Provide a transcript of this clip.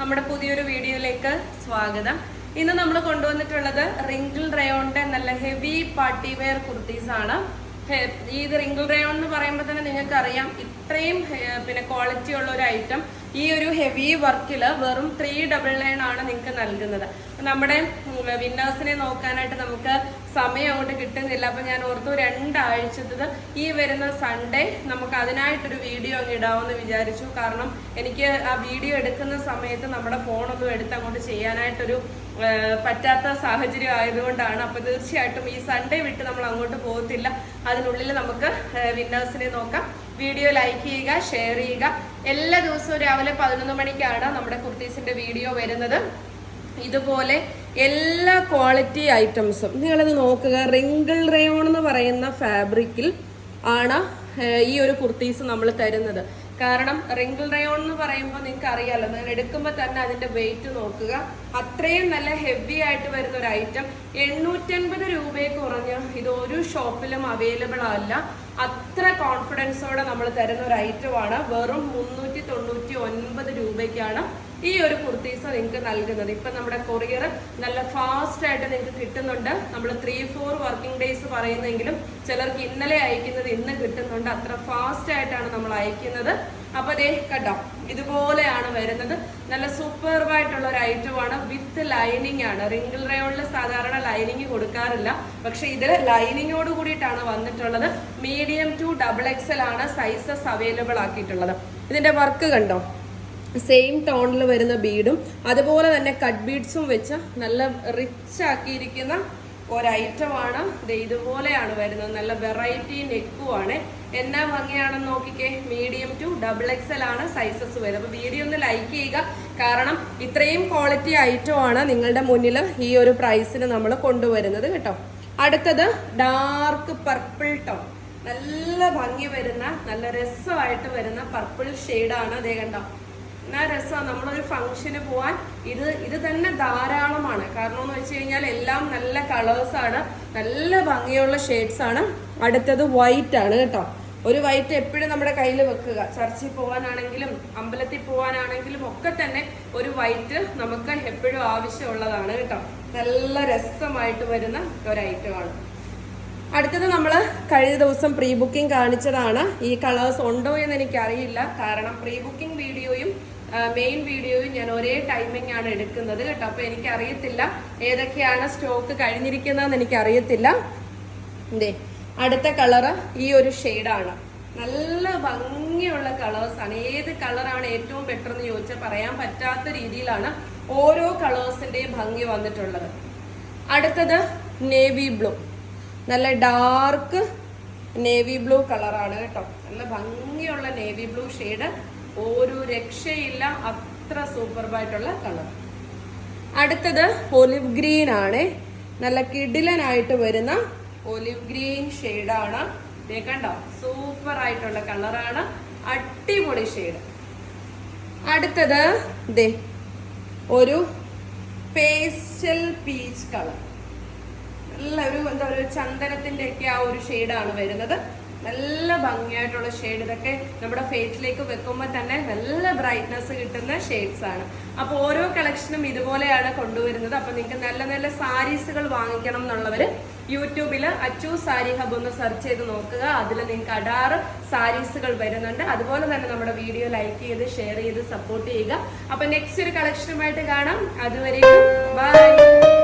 നമ്മുടെ പുതിയൊരു വീഡിയോയിലേക്ക് സ്വാഗതം. ഇന്ന് നമ്മൾ കൊണ്ടുവന്നിട്ടുള്ളത് റിങ്കിൾ റയോണിന്റെ നല്ല ഹെവി പാർട്ടി വെയർ കുർത്തീസ് ആണ്. ഈ റിങ്കിൾ റയോൺ എന്ന് പറയുമ്പോൾ തന്നെ നിങ്ങൾക്ക് അറിയാം ഇത്രയും പിന്നെ ക്വാളിറ്റി ഉള്ള ഒരു ഐറ്റം. ഈ ഒരു ഹെവി വർക്കിൽ വെറും ത്രീ ഡബിൾ നയൻ ആണ് നിങ്ങൾക്ക് നൽകുന്നത്. നമ്മുടെ വിന്നേഴ്സിനെ നോക്കാനായിട്ട് നമുക്ക് സമയം അങ്ങോട്ട് കിട്ടുന്നില്ല. അപ്പം ഞാൻ ഓർത്തു രണ്ടാഴ്ചത്തത് ഈ വരുന്ന സൺഡേ നമുക്ക് അതിനായിട്ടൊരു വീഡിയോ അങ്ങ് ഇടാമെന്ന് വിചാരിച്ചു. കാരണം എനിക്ക് ആ വീഡിയോ എടുക്കുന്ന സമയത്ത് നമ്മുടെ ഫോണൊന്നും എടുത്ത് അങ്ങോട്ട് ചെയ്യാനായിട്ടൊരു പറ്റാത്ത സാഹചര്യം ആയതുകൊണ്ടാണ്. അപ്പോൾ തീർച്ചയായിട്ടും ഈ സൺഡേ വിട്ട് നമ്മൾ അങ്ങോട്ട് പോകത്തില്ല. അതിനുള്ളിൽ നമുക്ക് വിന്നേഴ്സിനെ നോക്കാം. വീഡിയോ ലൈക്ക് ചെയ്യുക ഷെയർ ചെയ്യുക. എല്ലാ ദിവസവും രാവിലെ പതിനൊന്ന് മണിക്കാണ് നമ്മുടെ കുർത്തീസിന്റെ വീഡിയോ വരുന്നത്. ഇതുപോലെ എല്ലാ ക്വാളിറ്റി ഐറ്റംസും നിങ്ങളത് നോക്കുക. റിങ്കിൾ റയോൺ എന്ന് പറയുന്ന ഫാബ്രിക്കിൽ ആണ് ഈ ഒരു കുർത്തീസ് നമ്മൾ തരുന്നത്. കാരണം റിങ്കിൾ റയോൺ എന്ന് പറയുമ്പോൾ നിങ്ങൾക്ക് അറിയാലോ നിങ്ങൾ എടുക്കുമ്പോൾ തന്നെ അതിന്റെ വെയിറ്റ് നോക്കുക. അത്രയും നല്ല ഹെവി ആയിട്ട് വരുന്ന ഒരു ഐറ്റം എണ്ണൂറ്റൻപത് രൂപയെ കുറഞ്ഞ് ഇത് ഒരു ഷോപ്പിലും അവൈലബിൾ അല്ല. അത്ര കോൺഫിഡൻസോടെ നമ്മൾ തരുന്ന ഒരു ഐറ്റമാണ് വെറും മുന്നൂറ്റി തൊണ്ണൂറ്റി ഒൻപത് രൂപയ്ക്കാണ് ഈ ഒരു കുർത്തീസ് നിങ്ങൾക്ക് നൽകുന്നത്. ഇപ്പൊ നമ്മുടെ കൊറിയർ നല്ല ഫാസ്റ്റ് ആയിട്ട് നിങ്ങൾക്ക് കിട്ടുന്നുണ്ട്. നമ്മൾ ത്രീ ഫോർ വർക്കിംഗ് ഡേയ്സ് പറയുന്നെങ്കിലും ചിലർക്ക് ഇന്നലെ അയക്കുന്നത് ഇന്ന് കിട്ടുന്നുണ്ട്. അത്ര ഫാസ്റ്റ് ആയിട്ടാണ് നമ്മൾ അയക്കുന്നത്. അപ്പൊ ദേ കണ്ടോ? ഇതുപോലെയാണ് വരുന്നത്. നല്ല സൂപ്പർവായിട്ടുള്ള ഒരു ഐറ്റം ആണ്. വിത്ത് ലൈനിങ് ആണ്. റിങ്കിൾ റയോണിൽ സാധാരണ ലൈനിങ് കൊടുക്കാറില്ല. പക്ഷെ ഇതിൽ ലൈനിങ്ങോട് കൂടിയിട്ടാണ് വന്നിട്ടുള്ളത്. മീഡിയം ടു ഡബിൾ എക്സൽ ആണ് സൈസസ് അവൈലബിൾ ആക്കിയിട്ടുള്ളത്. ഇതിന്റെ വർക്ക് കണ്ടോ? സെയിം ടോണിൽ വരുന്ന ബീഡും അതുപോലെ തന്നെ കട്ട് ബീഡ്സും വെച്ച് നല്ല റിച്ച് ആക്കിയിരിക്കുന്ന ഒരൈറ്റമാണ്. ഇത് ഇതുപോലെയാണ് വരുന്നത്. നല്ല വെറൈറ്റി നെക്കുമാണ് എന്നാ ഭംഗിയാണെന്ന് നോക്കിക്കേ. മീഡിയം ടു ഡബിൾ എക്സൽ ആണ് സൈസസ് വരുന്നത്. അപ്പൊ വീഡിയോ ഒന്ന് ലൈക്ക് ചെയ്യുക. കാരണം ഇത്രയും ക്വാളിറ്റി ഐറ്റമാണ് നിങ്ങളുടെ മുന്നിൽ ഈ ഒരു പ്രൈസിന് നമ്മൾ കൊണ്ടുവരുന്നത് കേട്ടോ. അടുത്തത് ഡാർക്ക് പർപ്പിൾ ടോൺ നല്ല ഭംഗി വരുന്ന നല്ല രസമായിട്ട് വരുന്ന പർപ്പിൾ ഷെയ്ഡാണ് അതേ കണ്ടോ. എന്നാ രസമാണ് നമ്മളൊരു ഫംഗ്ഷന് പോവാൻ. ഇത് ഇത് തന്നെ ധാരാളമാണ്. കാരണം എന്ന് വെച്ച് കഴിഞ്ഞാൽ എല്ലാം നല്ല കളേഴ്സ് ആണ്. നല്ല ഭംഗിയുള്ള ഷെയ്ഡ്സ് ആണ്. അടുത്തത് വൈറ്റ് ആണ് കേട്ടോ. ഒരു വൈറ്റ് എപ്പോഴും നമ്മുടെ കയ്യിൽ വെക്കുക. ചർച്ചിൽ പോകാനാണെങ്കിലും അമ്പലത്തിൽ പോകാനാണെങ്കിലും ഒക്കെ തന്നെ ഒരു വൈറ്റ് നമുക്ക് എപ്പോഴും ആവശ്യമുള്ളതാണ് കേട്ടോ. നല്ല രസമായിട്ട് വരുന്ന ഒരു ഐറ്റമാണ് അടുത്തത് നമ്മൾ കഴിഞ്ഞ ദിവസം പ്രീ ബുക്കിംഗ് കാണിച്ചതാണ്. ഈ കളേഴ്സ് ഉണ്ടോ എന്ന് എനിക്കറിയില്ല. കാരണം പ്രീ ബുക്കിംഗ് വീഡിയോയും മെയിൻ വീഡിയോയും ഞാൻ ഒരേ ടൈമിംഗ് ആണ് എടുക്കുന്നത് കേട്ടോ. അപ്പൊ എനിക്കറിയത്തില്ല ഏതൊക്കെയാണ് സ്റ്റോക്ക് കഴിഞ്ഞിരിക്കുന്നതെന്ന് എനിക്കറിയത്തില്ല. ദേ അടുത്ത കളറ് ഈ ഒരു ഷെയ്ഡാണ് നല്ല ഭംഗിയുള്ള കളേഴ്സ് ആണ്. ഏത് കളറാണ് ഏറ്റവും ബെറ്റർ എന്ന് ചോദിച്ചാൽ പറയാൻ പറ്റാത്ത രീതിയിലാണ് ഓരോ കളേഴ്സിന്റെയും ഭംഗി വന്നിട്ടുള്ളത്. അടുത്തത് നേവി ബ്ലൂ നല്ല ഡാർക്ക് നേവി ബ്ലൂ കളറാണ് കേട്ടോ. നല്ല ഭംഗിയുള്ള നേവി ബ്ലൂ ഷെയ്ഡ് ഒരു രക്ഷയില്ല അത്ര സൂപ്പർബായിട്ടുള്ള കളർ അടുത്തത് ഒലിവ് ഗ്രീൻ ആണ്. നല്ല കിടിലനായിട്ട് വരുന്ന ഒലിവ് ഗ്രീൻ ഷെയ്ഡാണ് കണ്ടോ? സൂപ്പർ ആയിട്ടുള്ള കളറാണ് അടിപൊളി ഷെയ്ഡ് അടുത്തത് ദേ ഒരു പേസ്റ്റൽ പീച്ച് കളർ നല്ല ഒരു എന്താ പറയുക ചന്ദനത്തിന്റെ ഒക്കെ ആ ഒരു ഷെയ്ഡാണ് വരുന്നത്. നല്ല ഭംഗിയായിട്ടുള്ള ഷെയ്ഡ് ഇതൊക്കെ നമ്മുടെ ഫേസിലേക്ക് വെക്കുമ്പോൾ തന്നെ നല്ല ബ്രൈറ്റ്നസ് കിട്ടുന്ന ഷെയ്ഡ്സ് ആണ്. അപ്പോൾ ഓരോ കളക്ഷനും ഇതുപോലെയാണ് കൊണ്ടുവരുന്നത്. അപ്പോൾ നിങ്ങൾക്ക് നല്ല നല്ല സാരീസുകൾ വാങ്ങിക്കണം എന്നുള്ളവർ യൂട്യൂബിൽ അച്ചു സാരി ഹബ് ഒന്ന് സെർച്ച് ചെയ്ത് നോക്കുക. അതിൽ നിങ്ങൾക്ക് അടാറ് സാരീസുകൾ വരുന്നുണ്ട്. അതുപോലെ തന്നെ നമ്മുടെ വീഡിയോ ലൈക്ക് ചെയ്ത് ഷെയർ ചെയ്ത് സപ്പോർട്ട് ചെയ്യുക. അപ്പൊ നെക്സ്റ്റ് ഒരു കളക്ഷനുമായിട്ട് കാണാം. അതുവരെ ബൈ